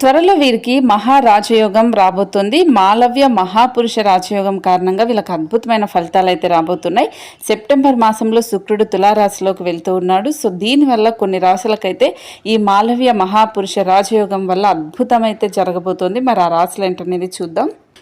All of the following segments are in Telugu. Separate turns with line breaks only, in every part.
త్వరలో వీరికి మహారాజయోగం రాబోతుంది. మాలవ్య మహాపురుష రాజయోగం కారణంగా వీళ్ళకి అద్భుతమైన ఫలితాలు అయితే రాబోతున్నాయి. సెప్టెంబర్ మాసంలో శుక్రుడు తులారాశిలోకి వెళ్తూ ఉన్నాడు. సో దీనివల్ల కొన్ని రాశులకైతే ఈ మాలవ్య మహాపురుష రాజయోగం వల్ల అద్భుతమైతే జరగబోతోంది. మరి ఆ రాశులు ఏంటనేది చూద్దాం.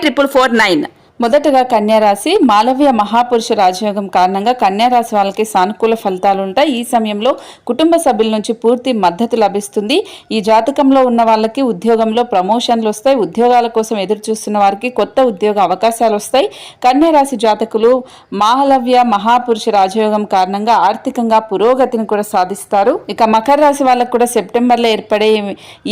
triple four nine
మొదటగా కన్యారాశి మాలవ్య మహాపురుష రాజయోగం కారణంగా కన్యారాశి వాళ్ళకి సానుకూల ఫలితాలు ఉంటాయి. ఈ సమయంలో కుటుంబ సభ్యుల నుంచి పూర్తి మద్దతు లభిస్తుంది. ఈ జాతకంలో ఉన్న వాళ్ళకి ఉద్యోగంలో ప్రమోషన్లు వస్తాయి. ఉద్యోగాల కోసం ఎదురు చూస్తున్న వారికి కొత్త ఉద్యోగ అవకాశాలు వస్తాయి. కన్యారాశి జాతకులు మాలవ్య మహాపురుష రాజయోగం కారణంగా ఆర్థికంగా పురోగతిని కూడా సాధిస్తారు. ఇక మకర రాశి వాళ్ళకు కూడా సెప్టెంబర్లో ఏర్పడే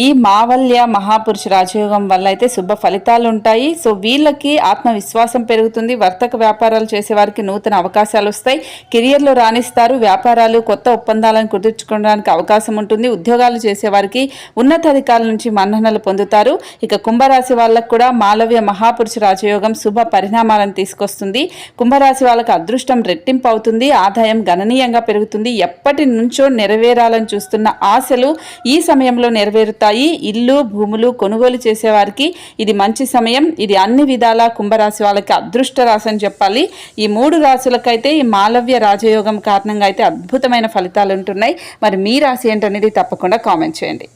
ఈ మావల్య మహాపురుష రాజయోగం వల్ల అయితే శుభ ఫలితాలు ఉంటాయి. సో వీళ్ళకి ఆత్మవిశ్వాసం పెరుగుతుంది. వర్తక వ్యాపారాలు చేసే వారికి నూతన అవకాశాలు వస్తాయి. కెరియర్లో రాణిస్తారు. వ్యాపారాలు కొత్త ఒప్పందాలను కుదుర్చుకోవడానికి అవకాశం ఉంటుంది. ఉద్యోగాలు చేసేవారికి ఉన్నతాధికారుల నుంచి మన్ననలు పొందుతారు. ఇక కుంభరాశి వాళ్ళకు కూడా మాలవ్య మహాపురుష రాజయోగం శుభ పరిణామాలను తీసుకొస్తుంది. కుంభరాశి వాళ్ళకు అదృష్టం రెట్టింపు అవుతుంది. ఆదాయం గణనీయంగా పెరుగుతుంది. ఎప్పటి నుంచో నెరవేరాలని చూస్తున్న ఆశలు ఈ సమయంలో నెరవేరుతాయి. ఇల్లు భూములు కొనుగోలు చేసేవారికి ఇది మంచి సమయం. ఇది అన్ని విధాలా కుంభరాశి వాళ్ళకి అదృష్ట రాశి అని చెప్పాలి. ఈ మూడు రాశులకైతే ఈ మాలవ్య రాజయోగం కారణంగా అయితే అద్భుతమైన ఫలితాలు ఉంటున్నాయి. మరి మీ రాశి ఏంటనేది తప్పకుండా కామెంట్ చేయండి.